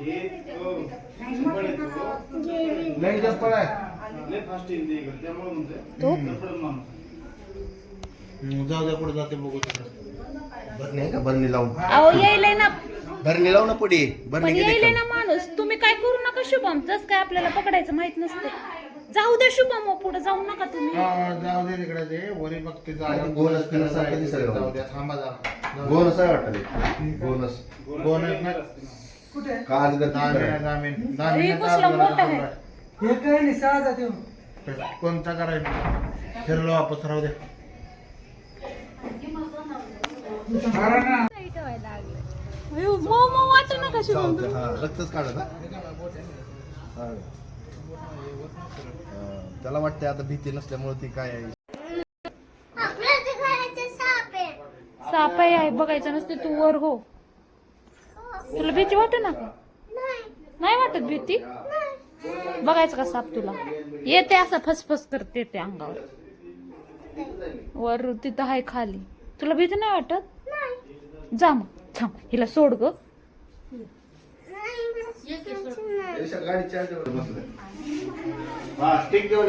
लई जाऊ द्या पुढे जाते बघू भरणी आहे का भरणी लावून? अहो यायलाय ना. भरणी लावून पुढे पण भरणी गेली यायलाय? ना माणूस. तुम्ही काय करू नका शुभम. जस काय आपल्याला पकडायचं माहीत नसते. जाऊ द्या शुभम हो, पुढे जाऊ नका तुम्ही. जाऊ दे तिकडे ते. वरी बघते आणि ते गोल असते ना, सारखं दिसायला जाऊ. द्या थांबा आहे वाटतं ते. ना हे काय नाही ते. कोणता करायचं फिरलो वापस राहू दे. मारा ना. अयो, मऊ मऊ वाटू नका शुभम चालतंय, हा, रक्तच काढत हा? हा. हा, त्याला वाटतंय आता भीती नसल्यामुळे ती काय आहे. साप आहे आहे, बघायचं नसते तू वर हो. तुला भीती वाटत ना? का नाही वाटत भीती? बघायचं का साप तुला? येते असं फसफस करते ते अंगावर. वर तिथं आहे खाली. तुला भीती नाही वाटत? जा मग थांब. हिला सोड ग. हा घेऊन.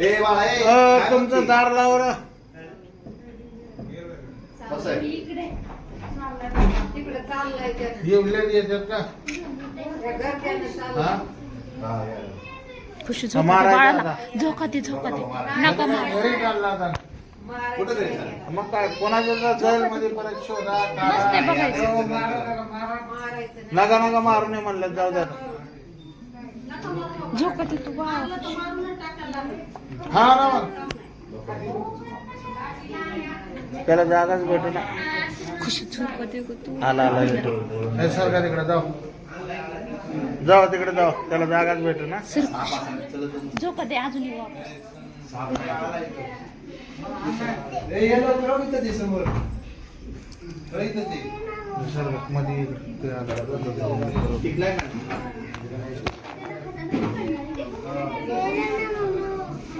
ए बाळा ए अ, काय तुमचं? दार लावर कसं आहे येवले येतात का? हा? हा, या, या. खुशी झोका दे मारायचं बाळाला. आता. झोका दे झोका दे नका मार. घरी चालला आता. कुठं घरी चालले? मग काय कोणाच्या जैलमध्ये परत शोधा नसते काढा. बघायचं नका नका मारू नये म्हणलं जाऊ द्या. झोका दे तू बाळ. हा ना त्याला जागाच भेटू ना खुशी आला आला हे सरका तिकडे? जाऊ. जाऊ तिकडे जाऊ. त्याला जागाच भेटू ना झोका दे अजून मध्ये ते आला. टिकलाय ना?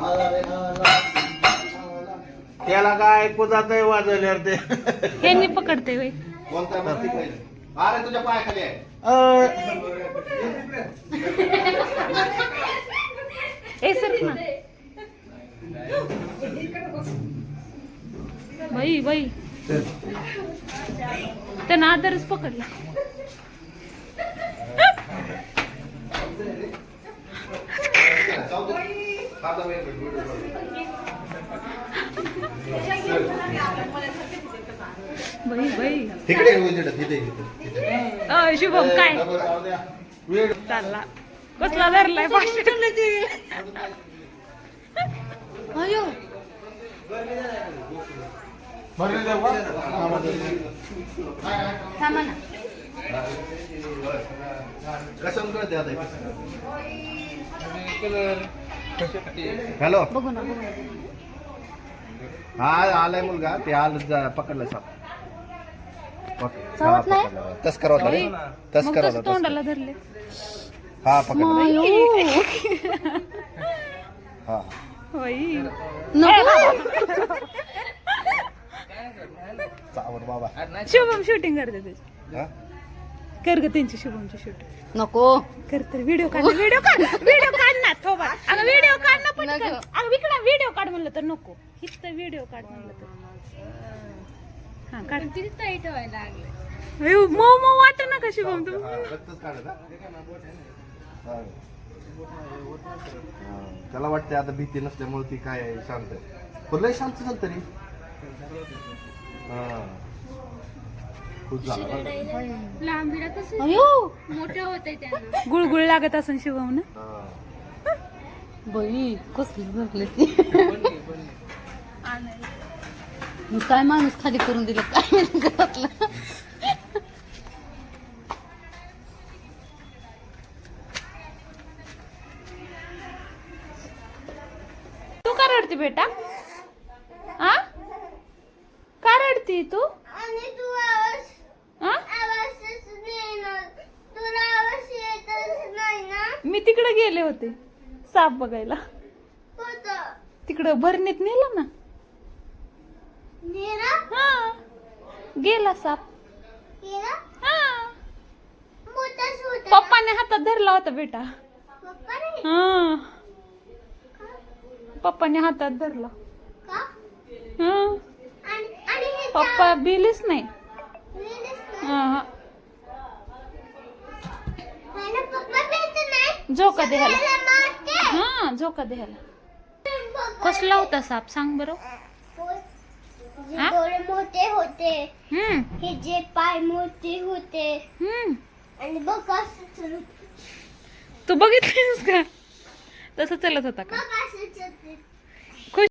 आला रे, आला. आला. त्याला काय ऐकू जात वाजवल्यावर ते. यांनी पकडते वय कोणता. अरे तुझ्या पायाखाली आहे. अ, ए सर ना. बाई बाई. त्यानं आदरच पकडला. तिकडे. अ, शुभम काय? चालला. कसला धरलाय? हा, हॅलो. बघू ना बघू ना. हा आलाय मुलगा. ते आलं पकडलं साप. चावत हा, नाही? तस्कर होता रे. मग तस्कर कसं होता. तोंडाला धरले. हा पकडला. हा. बाबा. शुभम शूटिंग करते त्याची हा? कर ग त्यांची शुभमची शूटिंग नको. कर तर व्हिडिओ काढ व्हिडिओ काढ व्हिडिओ काढ ना थोबा अगं व्हिडिओ काढ ना पण अगं इकडं व्हिडिओ काढ म्हणलं तर नको. इथं व्हिडिओ काढ म्हणलं तर. हा काढ. अयो, मऊ मऊ वाटत ना का शुभम तू. हा, रक्तच काढत हा? हा. हा, त्याला वाटते आता भीती नसल्यामुळे ती काय आहे, शांत आहे. पण लय शांत झालं तरी. हा. खुश झाला. बरं का? अयो. गुळगुळ लागत असन शुभम ना. बाई कसली भरले ती. काय माणूस खाली करून दिलं काय माहिती घरातलं. तू का रडती बेटा? आ? का रडती तू आणि तू आवाज आ आवाजच नाही ना तुला आवाज येतच नाही मी तिकडे गेले होते. साप बघायला. तिकडं भरणीत नेलं ना? नेरा हा. गेला साप. हा. पप्पाने हातात धरला होता बेटा. हा. पप्पाने हातात धरला. हा. पप्पा बिलीच नाही. हा. झोका द्यायला हा झोका द्यायला कसला होता साप सांग बरं. डोळे मोठे होते. हम्म. हे जे पाय मोठे होते. हम्म. आणि बघ तू बघितलीस का? तसं चलत होता का?